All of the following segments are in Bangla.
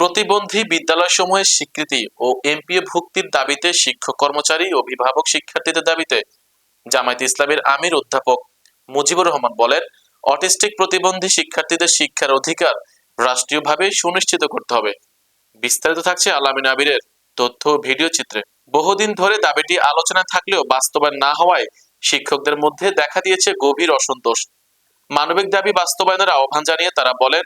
প্রতিবন্ধী বিদ্যালয়সমূহের স্বীকৃতি ও এমপিএ ভুক্তির দাবিতে শিক্ষক কর্মচারী অভিভাবক শিক্ষার্থীদের দাবিতে জামায়াত ইসলামের আমির অধ্যাপক মুজিবুর রহমান বলেন, অটিস্টিক প্রতিবন্ধী শিক্ষার্থীদের শিক্ষার অধিকার রাষ্ট্রীয়ভাবে সুনিশ্চিত করতে হবে। বিস্তারিত থাকছে আলামিন আবিরের তথ্য ভিডিও চিত্রে। বহুদিন ধরে দাবিটি আলোচনায় থাকলেও বাস্তবায়ন না হওয়ায় শিক্ষকদের মধ্যে দেখা দিয়েছে গভীর অসন্তোষ। মানবিক দাবি বাস্তবায়নের আহ্বান জানিয়ে তারা বলেন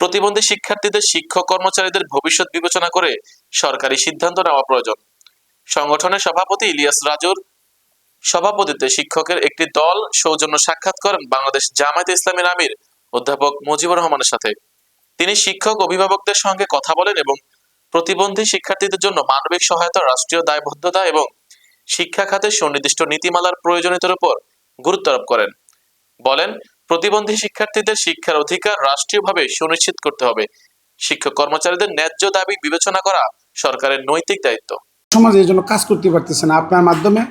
প্রতিবন্ধী শিক্ষার্থীদের শিক্ষক কর্মচারীদের ভবিষ্যৎ বিবেচনা করে সরকারি সিদ্ধান্ত নেওয়া প্রয়োজন। সংগঠনের সভাপতি ইলিয়াস রাজুর সভাপতিত্বে শিক্ষকের একটি দল সৌজন্য সাক্ষাৎ করেন বাংলাদেশ জামায়াতে ইসলামের আমির অধ্যাপক মুজিবুর রহমানের সাথে। তিনি শিক্ষক অভিভাবকদের সঙ্গে কথা বলেন এবং প্রতিবন্ধী শিক্ষার্থীদের জন্য মানবিক সহায়তা, রাষ্ট্রীয় দায়বদ্ধতা এবং শিক্ষা খাতে সুনির্দিষ্ট নীতিমালার প্রয়োজনীয়তার উপর গুরুত্ব আরোপ করেন। বলেন প্রতিবন্ধী শিক্ষার্থীদের শিক্ষার অধিকার রাষ্ট্রীয়ভাবে সুনিশ্চিত করতে হবে। শিক্ষক কর্মচারীদের ন্যায্য দাবি বিবেচনা করা সরকারের নৈতিক দায়িত্ব। সমাজ এই জন্য কাজ করতে পারতেছে না। আপনার মাধ্যমে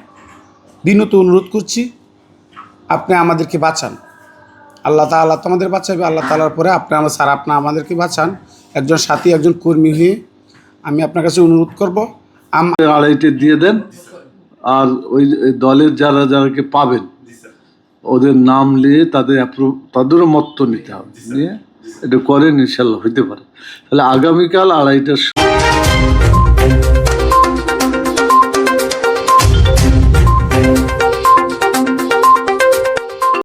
বিনত অনুরোধ করছি আপনি আমাদেরকে বাঁচান। আল্লাহ তাআলা তোমাদের বাঁচাবে আল্লাহ তাআলার পরে আপনি আমার স্যার আপনি আমাদেরকে বাঁচান। একজন সাথী একজন কর্মী হয়ে আমি আপনার কাছে অনুরোধ করব। আম আড়াইটে দিয়ে দেন আর ওই দলের যারা যারাকে পাবেন ওদের নাম নিয়ে তাদের তাদেরও মত নিতে হবে। নিয়ে এটা করেন ইনশাল্লাহ হইতে পারে। তাহলে আগামীকাল আড়াইটার